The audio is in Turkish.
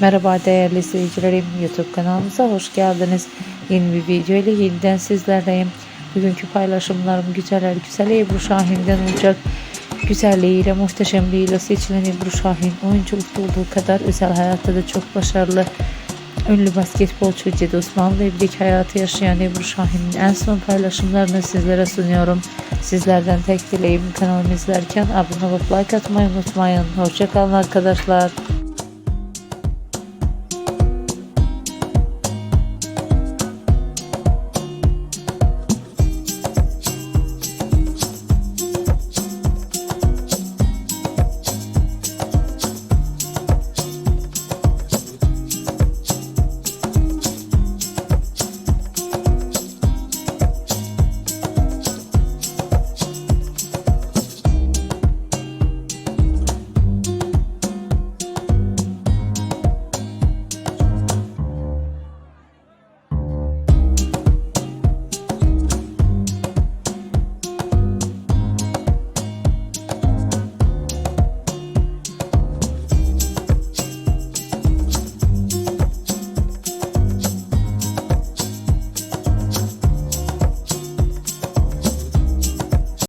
Merhaba değerli izleyicilerim YouTube kanalımıza hoş geldiniz. Yeni bir video ile yeniden sizlerleyim. Bugünkü paylaşımlarım güzeller güzel Ebru Şahin'den olacak. Güzelliğiyle, muhteşemliğiyle seçilen Ebru Şahin oyunculukta olduğu kadar özel hayatta da çok başarılı. Ünlü basketbolcu Cedi Osmanlı evlilik hayatı yaşayan Ebru Şahin'in en son paylaşımlarını sizlere sunuyorum. Sizlerden tek dileğim kanalımı izlerken abone olup like atmayı unutmayın. Hoşçakalın arkadaşlar.